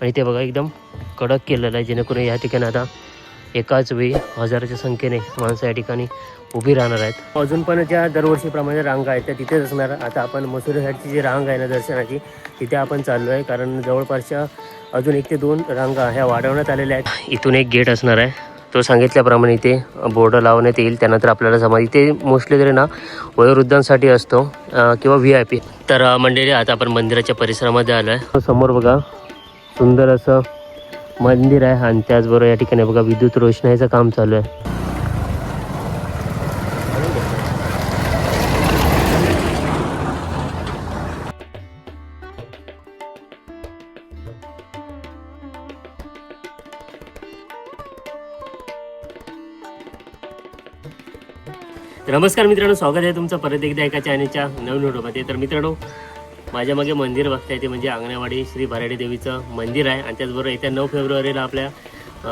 आणि ते बघा एकदम कडक केलेलं आहे. जेणेकरून या ठिकाणी आता एकाच वेळी हजाराच्या संख्येने माणसं या ठिकाणी उभी राहणार आहेत. अजून पण ज्या दरवर्षीप्रमाणे रांगा आहेत त्या तिथेच असणार. आता आपण मसुरी साईडची जी रांग आहे ना दर्शनाची तिथे आपण चाललो आहे. कारण जवळपासच्या अजून एक ते दोन रांगा ह्या वाढवण्यात आलेल्या आहेत. इथून एक गेट असणार आहे. तो सांगितल्याप्रमाणे इथे बोर्ड लावण्यात येईल. त्यानंतर आपल्याला समज इथे मोस्टली तरी ना वयोवृद्धांसाठी असतो किंवा व्ही आय पी तर मंडळी आता आपण मंदिराच्या परिसरामध्ये आलो आहे समोर बघा सुंदर असं मंदिर आहे आणि त्याचबरोबर या ठिकाणी बघा विद्युत रोषणाईचं काम चालू आहे. नमस्कार मित्रांनो स्वागत आहे तुमचं परत एकदा एका चॅनलच्या नवीन व्हिडिओमध्ये तर मित्रांनो माझ्या मागे मंदिर बघताय ते म्हणजे अंगणवाडी श्री भराडी देवीचं मंदिर आहे. आणि त्याचबरोबर येत्या नऊ फेब्रुवारीला आपल्या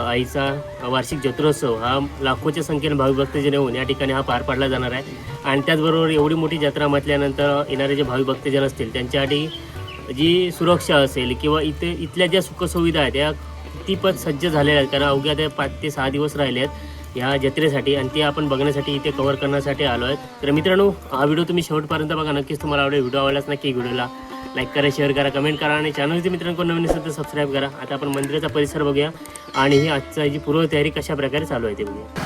आईचा वार्षिक जत्रोत्सव. हा लाखोच्या संख्येने भाविक भक्तजन येऊन या ठिकाणी हा पार पाडला जाणार आहे. आणि त्याचबरोबर एवढी मोठी जत्रा म्हटल्यानंतर येणारे जे भाविक भक्तजन असतील त्यांच्यासाठी जी सुरक्षा असेल किंवा इथे इथल्या ज्या सुखसुविधा आहेत त्या कितीपत सज्ज झालेल्या आहेत. कारण अवघ्या ते पाच ते सहा दिवस राहिले आहेत ह्या जत्रेसाठी आणि ते आपण बघण्यासाठी इथे कव्हर करण्यासाठी आलो आहे तर मित्रांनो हा व्हिडिओ तुम्ही शेवटपर्यंत बघा. नक्कीच तुम्हाला आवडेल. व्हिडिओ आवडलाच नक्की व्हिडिओला लाईक करा शेअर करा कमेंट करा आणि चॅनलचे मित्रांनो नवीन असेल तर सबस्क्राईब करा. आता आपण मंदिराचा परिसर बघूया आणि ही आजचा जी पूर्वतयारी कशा प्रकारे चालू आहे ते बघूया.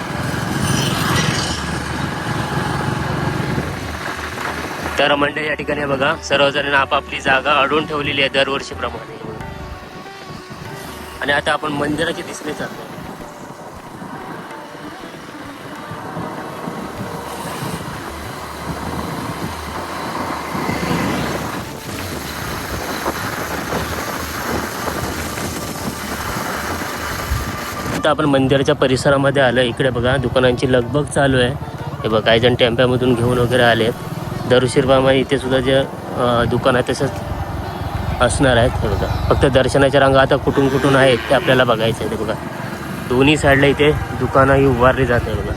तर मंडळ या ठिकाणी बघा. सर्वजण आपापली जागा अडवून ठेवलेली आहे दरवर्षीप्रमाणे. आणि आता आपण मंदिराचे दिसणे चाललो आता आपण मंदिराच्या परिसरामध्ये आलो इकडे बघा दुकानांची लगबग चालू आहे. हे बघा काही जण टेम्प्यामधून घेऊन वगैरे आले आहेत बामा इथे सुद्धा जे दुकान आहे तसंच असणार आहेत. हे बघा फक्त दर्शनाच्या रांगा आता कुठून कुठून आहेत ते आपल्याला बघायचं आहे. ते बघा दोन्ही साईडला इथे दुकानंही उभारली जात. आहे बघा.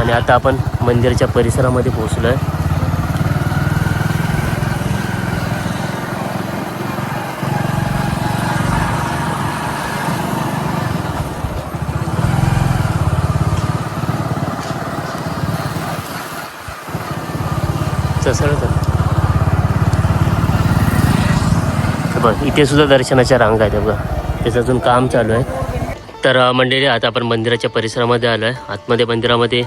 आणि आता आपण मंदिराच्या परिसरामध्ये पोहोचलो आहे तसं बघ इथे सुद्धा दर्शनाच्या रांगा आहेत बघा. त्याचं अजून काम चालू आहे. तर मंडळी आता आपण मंदिराच्या परिसरामध्ये आलो आहे. आतमध्ये मंदिरामध्ये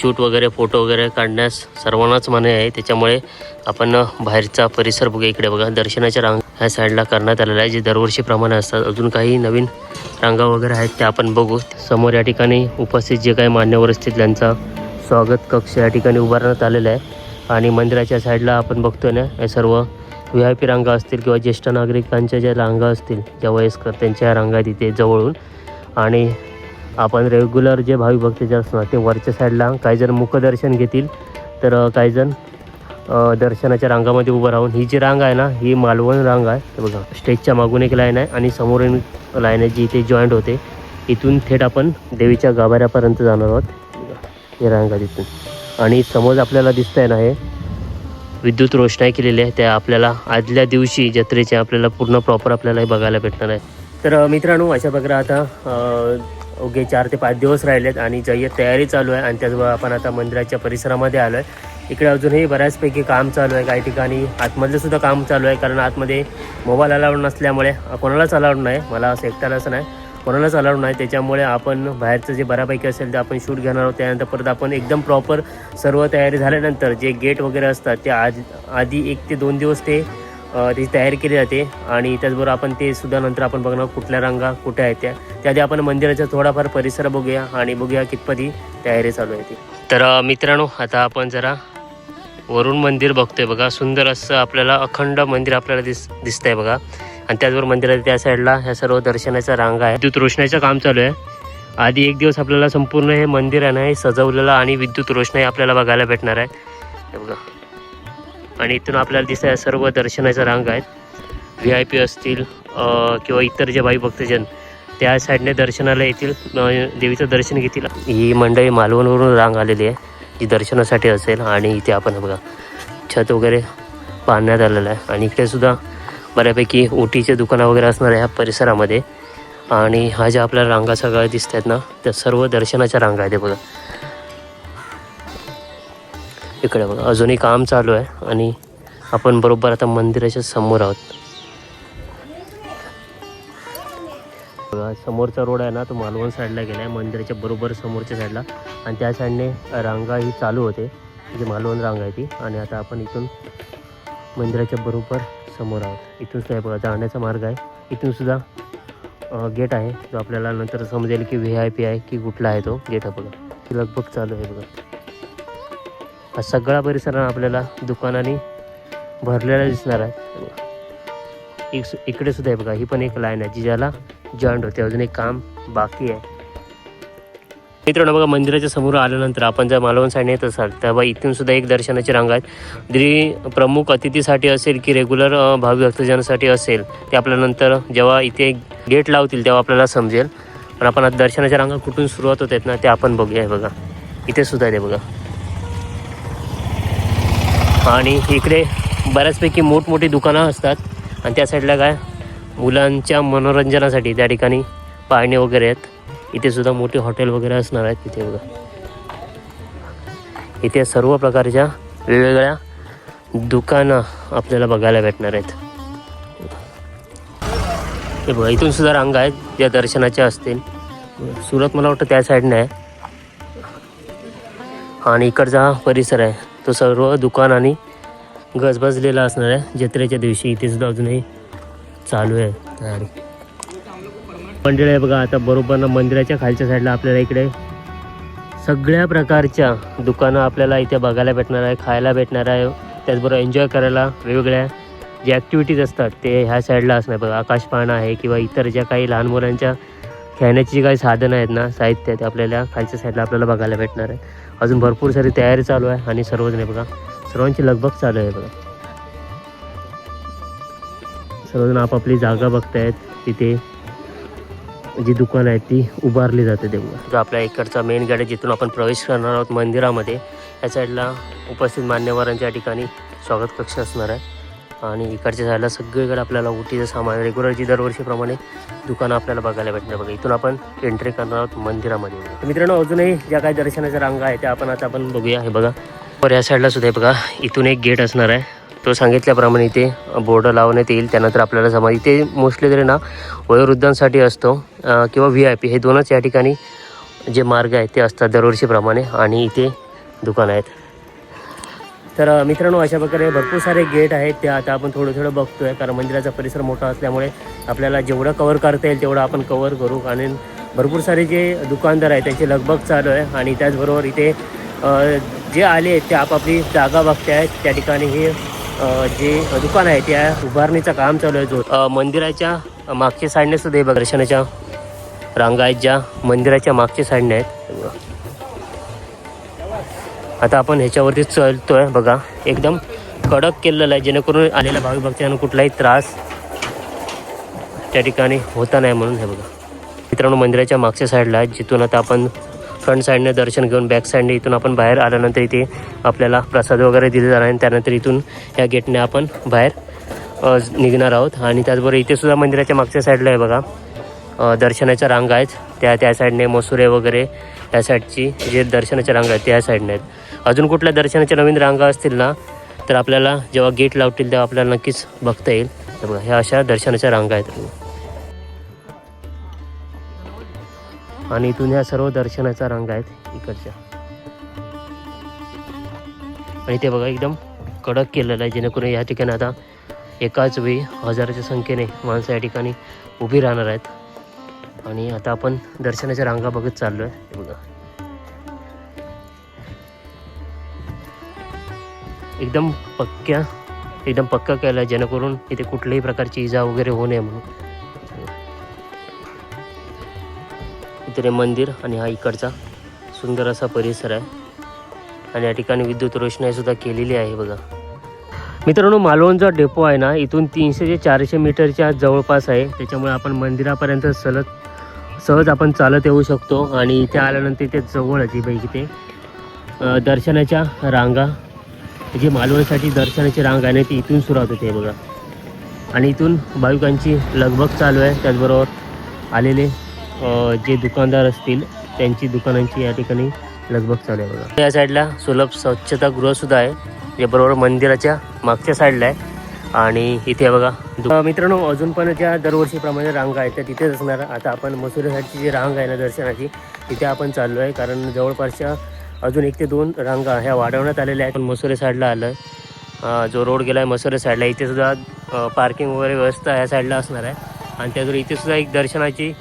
शूट वगैरे फोटो वगैरे काढण्यास सर्वांनाच मनाई आहे. त्याच्यामुळे आपण बाहेरचा परिसर बघा इकडे बघा. दर्शनाच्या रांग ह्या साईडला करण्यात आलेला आहे जे दरवर्षीप्रमाणे असतात. अजून काही नवीन रांगा वगैरे आहेत त्या आपण बघू. समोर या ठिकाणी उपस्थित जे काही मान्यवर असतील त्यांचा स्वागत कक्ष या ठिकाणी उभारण्यात आलेला आहे. आणि मंदिराच्या साईडला आपण बघतोय ना हे सर्व व्ही आय पी रांगा असतील किंवा ज्येष्ठ नागरिकांच्या ज्या रांगा असतील ज्या वयस्कर त्यांच्या रांगा तिथे जवळून. आणि आपण रेग्युलर जे भाविक भक्त जे असणार ते वरच्या साईडला काही जण मुखदर्शन घेतील. तर काहीजण काही जण दर्शनाच्या रांगामध्ये उभं राहून ही जी रांग आहे ना ही मालवण रांग आहे. हे बघा स्टेजच्या मागून एक लाईन आहे आणि समोरून लाईन आहे जी इथे जॉईंट होते. इथून थेट आपण देवीच्या गाभाऱ्यापर्यंत जाणार आहोत. ही रांग आहे तिथून. आणि समोर आपल्याला दिसत आहे ना हे विद्युत रोषणाई केलेली आहे त्या आपल्याला आदल्या दिवशी जत्रेच्या आपल्याला पूर्ण प्रॉपर आपल्याला हे बघायला भेटणार आहे. तर मित्रांनो अशा प्रकारे आता ओके चार ते पाच दिवस राहिलेत आणि जय्यत तयारी चालू आहे आणि त्याचबरोबर आपण आता मंदिराच्या परिसरामध्ये आलो आहे इकडे अजूनही बऱ्याचपैकी काम चालू आहे काही ठिकाणी आतमधलं सुद्धा काम चालू आहे कारण आतमध्ये मोबाईल अलाउड नसल्यामुळे कोणालाच अलाउड नाही. मला असं एकट्यालाच नाही. कोणालाच अलाउड नाही. त्याच्यामुळे आपण बाहेरचं जे बऱ्यापैकी असेल ते आपण शूट घेणार आहोत. त्यानंतर परत आपण एकदम प्रॉपर सर्व तयारी झाल्यानंतर जे गेट वगैरे असतात ते आज आधी एक ते दोन दिवस ते त्याची तयारी केली जाते. आणि त्याचबरोबर आपण ते सुद्धा नंतर आपण बघणार कुठल्या रांगा कुठे आहेत त्या. त्याआधी आपण मंदिराचा थोडाफार परिसर बघूया आणि बघूया कितपत ही तयारी चालू आहे ती. तर मित्रांनो आता आपण जरा वरून मंदिर बघतोय बघा. सुंदर असं आपल्याला अखंड मंदिर आपल्याला दिस दिसतंय बघा. आणि त्याचबरोबर मंदिराच्या त्या साईडला ह्या सर्व दर्शनाच्या रांगा आहे. विद्युत रोषणाचं काम चालू आहे. आधी एक दिवस आपल्याला संपूर्ण हे मंदिर आहे ना हे सजवलेलं आणि विद्युत रोषणाई आपल्याला बघायला भेटणार आहे. हे बघा. आणि इथून आपल्याला दिसत आहे सर्व दर्शनाच्या रांग आहेत व्ही आय पी असतील किंवा इतर जे भाई भक्तजन त्या साईडने दर्शनाला येतील देवीचं दर्शन घेतील. ही मंडळी मालवणवरून रांग आलेली आहे. जी दर्शनासाठी असेल आणि इथे आपण बघा छत वगैरे बांधण्यात आलेलं आहे. आणि इकडे सुद्धा बऱ्यापैकी ओटीचे दुकानं वगैरे असणार आहे ह्या परिसरामध्ये. आणि हा ज्या आपल्याला रांगा सगळ्या दिसत आहेत ना त्या सर्व दर्शनाच्या रांगा आहेत बघा. इकडे बघा अजूनही काम चालू आहे आणि आपण बरोबर आता मंदिराच्या समोर आहोत. बघा समोरचा रोड आहे ना तो मालवण साईडला गेला आहे मंदिराच्या बरोबर समोरच्या साईडला. आणि त्या साईडने रांगा ही चालू होते जी मालवण रांग आहे ती. आणि आता आपण इथून मंदिराच्या बरोबर समोर आहोत. इथून सुद्धा हे बघा जाण्याचा मार्ग आहे. इथून सुद्धा गेट आहे. जो आपल्याला नंतर समजेल की व्ही आय पी आहे की कुठला आहे तो गेट आहे बघा. ती लगभग चालू आहे बघा. हा सगळा परिसर आपल्याला दुकानाने भरलेला दिसणार आहे. एक इकडे सुद्धा आहे बघा ही पण एक लाईन आहे जी ज्याला जॉईंट होते. अजून एक काम बाकी आहे. मित्रांनो बघा मंदिराच्या समोर आल्यानंतर आपण जर मालवण साईडने येत असाल तेव्हा इथून सुद्धा एक दर्शनाची रांग आहेत जरी प्रमुख अतिथीसाठी असेल की रेग्युलर भावी भक्तजनासाठी असेल ते आपल्यानंतर जेव्हा इथे गेट लावतील तेव्हा आपल्याला समजेल. पण आपण आता दर्शनाच्या रांगा कुठून सुरुवात होत आहेत ना ते आपण बघूया बघा. इथे सुद्धा आहे ते बघा. आणि इकडे बऱ्याचपैकी मोठमोठी दुकानं असतात. आणि त्या साईडला काय मुलांच्या मनोरंजनासाठी त्या ठिकाणी पाळणे वगैरे आहेत. इथे सुद्धा मोठे हॉटेल वगैरे असणार आहेत तिथे बघा. इथे सर्व प्रकारच्या वेगवेगळ्या दुकानं आपल्याला बघायला भेटणार आहेत. हे बघा इथून सुद्धा रांगा आहेत ज्या दर्शनाच्या असतील. सुरत मला वाटतं त्या साईडने आहे. आणि इकडचा हा परिसर आहे. तो सर्व दुकान आणि गजबजलेला असणार आहे. जत्रेच्या दिवशी इथे सुद्धा अजूनही चालू आहे. तयारी मंदिर आहे बघा आता बरोबर ना मंदिराच्या खालच्या साईडला आपल्याला इकडे सगळ्या प्रकारच्या दुकानं आपल्याला इथे बघायला भेटणार आहे खायला भेटणार आहे. त्याचबरोबर एन्जॉय करायला वेगवेगळ्या जे ॲक्टिव्हिटीज असतात ते ह्या साईडला असणार. बघा आकाशपाळणा आहे किंवा इतर ज्या काही लहान मुलांच्या खेळण्याची जी काही साधनं आहेत ना साहित्य ते आपल्याला खालच्या साईडला आपल्याला बघायला भेटणार आहे. अजून भरपूर सारी तयारी चालू आहे आणि सर्वजण आहे बघा सर्वांची लगबग चालू आहे बघा. सर्वजण आपापली जागा बघतायत तिथे जी दुकानं आहेत ती उभारली जाते देवळात जो आपल्या इकडचा मेन गेट आहे जिथून आपण प्रवेश करणार आहोत मंदिरामध्ये. या साईडला उपस्थित मान्यवरांच्या ठिकाणी स्वागत कक्ष असणार आहे. आणि इकडच्या साईडला सगळीकडे आपल्याला उटीचं सामान रेग्युलर जी दरवर्षीप्रमाणे दुकानं आपल्याला बघायला भेटणार. बघा इथून आपण एंट्री करणार आहोत मंदिरामध्ये. मित्रांनो अजूनही ज्या काही दर्शनाच्या रांगा आहेत त्या आपण आता आपण बघूया. हे बघा. पर या साईडला सुद्धा बघा इथून एक गेट असणार आहे. तो सांगितल्याप्रमाणे इथे बोर्ड लावण्यात येईल. त्यानंतर आपल्याला जमा इथे मोस्टली तरी ना वयोवृद्धांसाठी असतो किंवा व्ही आय पी हे दोनच या ठिकाणी जे मार्ग आहेत ते असतात दरवर्षीप्रमाणे आणि इथे दुकान आहेत. तर मित्रांनो अशा प्रकारे भरपूर सारे गेट आहेत. ते आता आपण थोडं थोडं बघतो आहे कारण मंदिराचा परिसर मोठा असल्यामुळे आपल्याला जेवढं कवर करता येईल तेवढं आपण कवर करू. आणि भरपूर सारे जे दुकानदार आहेत त्यांची लगबग चालू आहे. आणि त्याचबरोबर इथे जे आले आहेत ते आपापली जागा बघते आहेत त्या ठिकाणी हे जे दुकान आहे त्या उभारणीचं काम चालू आहे जो मंदिराच्या मागच्या साईडने सुद्धा हे बघा, दर्शनाच्या रांगा आहेत ज्या मंदिराच्या मागच्या साईडने आहेत. आता आपण ह्याच्यावरती चलतोय बघा. एकदम कडक केलेलं आहे जेणेकरून आलेल्या भाविक भक्तांना कुठलाही त्रास त्या ठिकाणी होता नाही म्हणून हे बघा. मित्रांनो मंदिराच्या मागच्या साईडला आहे, जिथून आता आपण फ्रंट साईडने दर्शन घेऊन बॅक साईडने इथून आपण बाहेर आल्यानंतर इथे आपल्याला प्रसाद वगैरे दिले जाणार आणि त्यानंतर इथून या गेटने आपण बाहेर निघणार आहोत. आणि त्याचबरोबर इथे सुद्धा मंदिराच्या मागच्या साईडला आहे बघा. दर्शनाच्या रांगा आहेत. त्या त्या साईडने मसुरे वगैरे त्या साईडची जे दर्शनाच्या रांगा आहेत त्या साईडने आहेत. अजून कुठल्या दर्शनाच्या नवीन रांगा असतील ना तर आपल्याला जेव्हा गेट लावतील तेव्हा आपल्याला नक्कीच बघता येईल. बघा ह्या अशा दर्शनाच्या रांगा आहेत. आणि इथून ह्या सर्व दर्शनाच्या रंग आहेत इकडच्या. आणि ते बघा एकदम कडक केलेलं आहे जेणेकरून या ठिकाणी आता एकाच वेळी हजाराच्या संख्येने माणसं या ठिकाणी उभी राहणार आहेत. आणि आता आपण दर्शनाच्या रांगा बघत चाललो आहे बघा. एकदम पक्क्या एकदम पक्का केलं आहे जेणेकरून इथे कुठल्याही प्रकारची इजा वगैरे होऊ नये म्हणून. तिथे मंदिर आणि हा इकडचा सुंदर असा परिसर आहे. आणि या ठिकाणी विद्युत रोषणाईसुद्धा केलेली आहे बघा. मित्रांनो मालवणचा डेपो आहे ना इथून तीनशे ते चारशे मीटरच्या जवळपास आहे. त्याच्यामुळे आपण मंदिरापर्यंत सलग सहज आपण चालत येऊ शकतो. आणि इथे आल्यानंतर इथे जवळच आहे पैकी ते दर्शनाच्या रांगा जी मालवणसाठी दर्शनाची रांग आहे ना ती इथून सुरुवात होते बघा. आणि इथून भाविकांची लगबग चालू आहे त्याचबरोबर आलेले जे दुकानदार असतील त्यांची दुकानांची या ठिकाणी लगबग चालू आहे बघा. या साईडला सुलभ स्वच्छतागृहसुद्धा आहे. जे बरोबर मंदिराच्या मागच्या साईडला आहे. आणि इथे बघा मित्रांनो अजून पण ज्या दरवर्षीप्रमाणे रांगा आहेत त्या तिथेच असणार. आता आपण मसुरीसाठी जी रांग आहे ना दर्शनाची तिथे आपण चाललो आहे. कारण जवळपासच्या अजून एक ते दोन रांगा ह्या वाढवण्यात आलेल्या आहेत. पण मसुरी साईडला आलं. आहे जो रोड गेला आहे मसुरी साईडला इथे सुद्धा पार्किंग वगैरे व्यवस्था ह्या साईडला असणार आहे. आणि त्याचबरोबर इथेसुद्धा एक दर्शनाची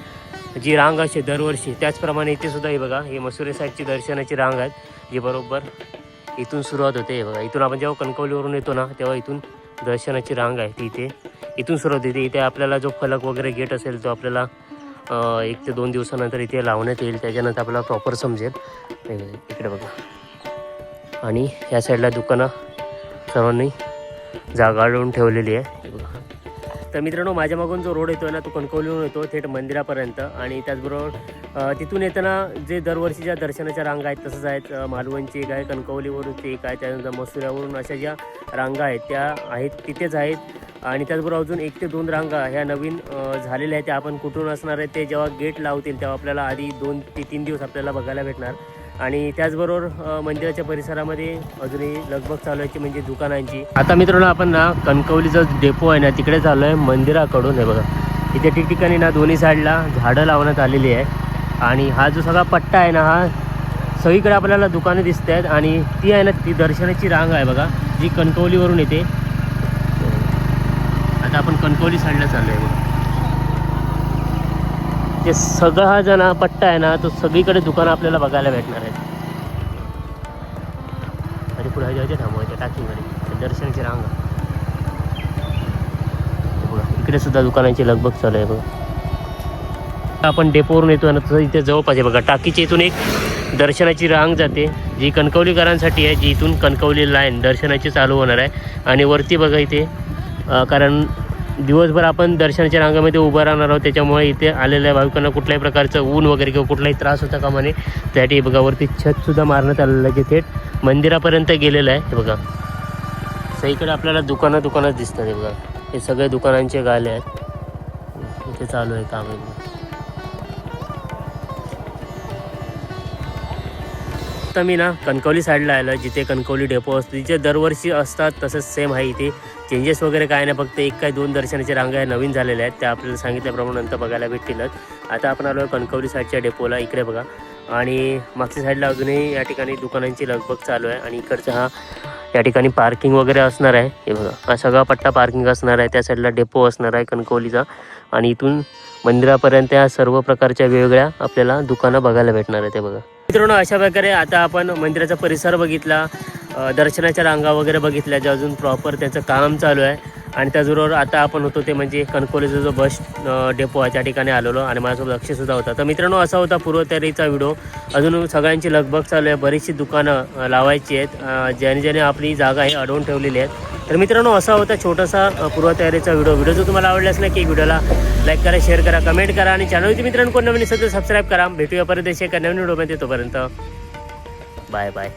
जी रांग असते दरवर्षी त्याचप्रमाणे इथे सुद्धा हे बघा हे मसुरी साईडची दर्शनाची रांग आहेत जी बरोबर इथून सुरुवात होते हे बघा. इथून आपण जेव्हा कणकवलीवरून येतो ना तेव्हा इथून दर्शनाची रांग आहे ती इथे. इथून सुरुवात होते. इथे आपल्याला जो फलक वगैरे गेट असेल तो आपल्याला एक ते दोन दिवसानंतर इथे लावण्यात येईल. त्याच्यानंतर आपल्याला प्रॉपर समजेल. इकडे बघा. आणि या साईडला दुकानं सर्वांनी जागा अडवून ठेवलेली आहे. तर मित्रांनो माझ्या मागून जो रोड येतो ना तो कणकवलीहून येतो थेट मंदिरापर्यंत. आणि त्याचबरोबर तिथून येताना जे दरवर्षीच्या दर्शनाच्या रांगा आहेत तसंच आहेत. मालवणची एक आहे कणकवलीवरून एक आहे त्यानंतर मसुऱ्यावरून अशा ज्या रांगा आहेत त्या आहेत तिथेच आहेत. आणि त्याचबरोबर अजून एक ते दोन रांगा ह्या नवीन झालेल्या आहेत त्या आपण कुठून असणार आहेत ते जेव्हा गेट लावतील तेव्हा आपल्याला आधी दोन ते तीन दिवस आपल्याला बघायला भेटणार. आणि त्याचबरोबर मंदिराच्या परिसरामध्ये अजूनही लगबग चालू आहे म्हणजे दुकानांची. आता मित्रांनो आपण ना कणकवलीचा डेपो आहे ना तिकडे चाललो आहे मंदिराकडून. हे बघा. इथे ठिकठिकाणी ना दोन्ही साईडला झाडं लावण्यात आलेली आहे. आणि हा जो सगळा पट्टा आहे ना हा सगळीकडे आपल्याला दुकानं दिसत आहेत आणि ती आहे ना ती दर्शनाची रांग आहे बघा जी कणकवलीवरून येते. आता आपण कणकवली साईडला चाललो आहे बघा. ते सगळा हा जो ना पट्टा आहे ना तो सगळीकडे दुकानं आपल्याला बघायला भेटणार आहेत. आणि पुढे जायचे थांबवायचे टाकीमध्ये ते दर्शनाची रांग. इकडे सुद्धा दुकानांची लगबग चालू आहे बघा. आपण डेपोवरून येतो ना तसं इथे जवळपास आहे बघा टाकीच्या इथून एक दर्शनाची रांग जाते जी कणकवलीकरांसाठी आहे जी इथून कणकवली लाईन दर्शनाची चालू होणार आहे. आणि वरती बघा इथे कारण दिवसभर आपण दर्शनाच्या रांगामध्ये उभं राहणार आहोत. त्याच्यामुळे इथे आलेल्या भाविकांना कुठल्याही प्रकारचं ऊन वगैरे किंवा कुठलाही त्रास होता कामा नये. त्यासाठी बघा वरती छतसुद्धा मारण्यात आलेलं आहे जे थेट मंदिरापर्यंत गेलेलं आहे हे बघा. सगळीकडे आपल्याला दुकानं दुकानच दिसतात हे बघा. हे सगळे दुकानांचे गाले आहेत. इथे चालू आहे काम. आत्ता मी ना कणकवली साईडला आलं जिथे कणकवली डेपो असतो तिथे दरवर्षी असतात तसंच सेम आहे इथे. चेंजेस वगैरे काय नाही फक्त एक काय दोन दर्शनाच्या रांगा नवीन झालेल्या आहेत. त्या आपल्याला सांगितल्याप्रमाणे नंतर बघायला भेटतीलच. आता आपण आलो कणकवली साईडच्या डेपोला इकडे बघा. आणि मागच्या साईडला अजूनही या ठिकाणी दुकानांची लगबग चालू आहे. आणि इकडचा हा या ठिकाणी पार्किंग वगैरे असणार आहे. हे बघा हा सगळा पट्टा पार्किंग असणार आहे. त्या साईडला डेपो असणार आहे कणकवलीचा. आणि इथून मंदिरापर्यंत या सर्व प्रकारच्या वेगवेगळ्या आपल्याला दुकानं बघायला भेटणार आहे ते बघा. मित्रांनो अशा प्रकारे आता आपण मंदिराचा परिसर बघितला दर्शनाच्या रांगा वगैरे बघितल्या जे अजून प्रॉपर त्याचं काम चालू आहे. आणि त्याचबरोबर आता आपण होतो ते म्हणजे कणकोलीचा जो बस डेपो आहे त्या ठिकाणी आलेलो आणि माझ्यासोबत अक्षयसुद्धा होता. तर मित्रांनो असा होता पूर्वतयारीचा व्हिडिओ अजून सगळ्यांची लगबग चालू आहे. बरीचशी दुकानं लावायची आहेत. ज्याने ज्याने आपली जागा आहे अडवून ठेवलेली आहेत. तर मित्रांनो असा होता छोटासा पूर्वतयारीचा व्हिडिओ व्हिडिओ जर तुम्हाला आवडला असला की व्हिडिओला लाईक करा शेअर करा कमेंट करा आणि चॅनलची मित्रांनो कोण नवीन असेल तर सबस्क्राईब करा. भेटूया परत अशा एका नवीन व्हिडिओमध्ये तोपर्यंत. Bye bye